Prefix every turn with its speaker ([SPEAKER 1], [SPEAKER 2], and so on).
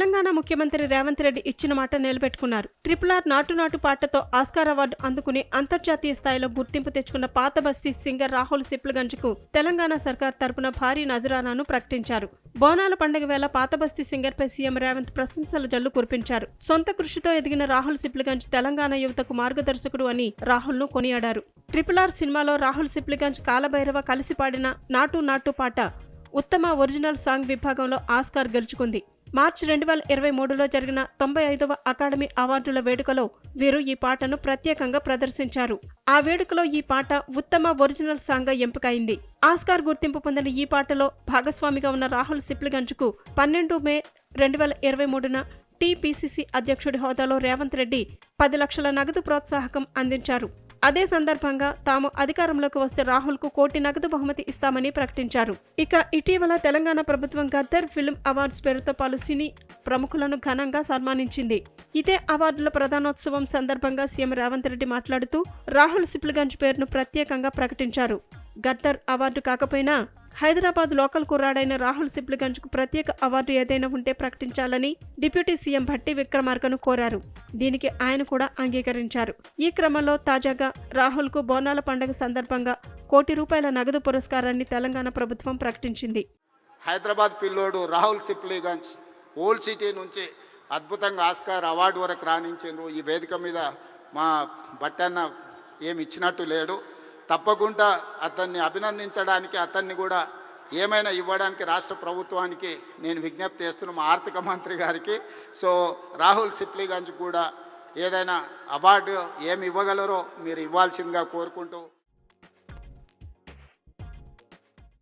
[SPEAKER 1] తెలంగాణ ముఖ్యమంత్రి రేవంత్ రెడ్డి ఇచ్చిన మాట నిలబెట్టుకున్నారు. ట్రిపుల్ ఆర్ నాటు నాటు పాటతో ఆస్కార్ అవార్డు అందుకుని అంతర్జాతీయ స్థాయిలో గుర్తింపు తెచ్చుకున్న పాత బస్తీ సింగర్ రాహుల్ సిప్లగంజ్కు తెలంగాణ సర్కార్ తరపున భారీ నజరానాను ప్రకటించారు. బోనాల పండుగ వేళ పాత బస్తీ సింగర్ పై సీఎం రేవంత్ ప్రశంసల జల్లు కురిపించారు. సొంత కృషితో ఎదిగిన రాహుల్ సిప్లిగంజ్ తెలంగాణ యువతకు మార్గదర్శకుడు అని రాహుల్ను కొనియాడారు. ట్రిపుల్ ఆర్ సినిమాలో రాహుల్ సిప్లిగంజ్ కాలభైరవ కలిసి పాడిన నాటు నాటు పాట ఉత్తమ ఒరిజినల్ సాంగ్ విభాగంలో ఆస్కార్ గెలుచుకుంది. మార్చి రెండు వేల ఇరవై మూడులో జరిగిన తొంభై ఐదవ అకాడమీ అవార్డుల వేడుకలో వీరు ఈ పాటను ప్రత్యేకంగా ప్రదర్శించారు. ఆ వేడుకలో ఈ పాట ఉత్తమ ఒరిజినల్ సాంగ్గా ఎంపికైంది. ఆస్కార్ గుర్తింపు పొందిన ఈ పాటలో భాగస్వామిగా ఉన్న రాహుల్ సిప్లిగంజ్కు పన్నెండు మే రెండు వేల ఇరవై మూడున టీపీసీసీ అధ్యక్షుడి హోదాలో రేవంత్ రెడ్డి పది లక్షల నగదు ప్రోత్సాహకం అందించారు. అదే సందర్భంగా తాము అధికారంలోకి వస్తే రాహుల్కు కోటి నగదు బహుమతి ఇస్తామని ప్రకటించారు. ఇక ఇటీవల తెలంగాణ ప్రభుత్వం గద్దర్ ఫిల్మ్ అవార్డ్స్ పేరుతో పలు సినీ ప్రముఖులను ఘనంగా సన్మానించింది. ఇదే అవార్డుల ప్రధానోత్సవం సందర్భంగా సీఎం రేవంత్ రెడ్డి మాట్లాడుతూ రాహుల్ సిప్లిగంజ్ పేరును ప్రత్యేకంగా ప్రకటించారు. గద్దర్ అవార్డు కాకపోయినా హైదరాబాద్ లోకల్ కుర్రాడైన రాహుల్ సిప్లిగంజ్కు ప్రత్యేక అవార్డు ఏదైనా ఉంటే ప్రకటించాలని డిప్యూటీ సీఎం భట్టి విక్రమార్కను కోరారు. దీనికి ఆయన కూడా అంగీకరించారు. ఈ క్రమంలో తాజాగా రాహుల్కు బోనాల పండుగ సందర్భంగా కోటి రూపాయల నగదు పురస్కారాన్ని తెలంగాణ ప్రభుత్వం ప్రకటించింది.
[SPEAKER 2] హైదరాబాద్ పిల్లోడు రాహుల్ సిప్లీగంజ్ ఓల్డ్ సిటీ నుంచి అద్భుతంగా ఆస్కార్ అవార్డు వరకు రాణించారు ఈ వేదిక మీద మా బట్టన్న ఏమి ఇచ్చినట్టు లేడు. తప్పకుండా అతన్ని అభినందించడానికి అతన్ని కూడా ఏమైనా ఇవ్వడానికి రాష్ట్ర ప్రభుత్వానికి నేను విజ్ఞప్తి చేస్తున్నా మా ఆర్థిక మంత్రి గారికి. సో రాహుల్ సిప్లీగంజ్ కూడా ఏదైనా అవార్డు ఏమి ఇవ్వగలరో మీరు ఇవ్వాల్సిందిగా కోరుకుంటూ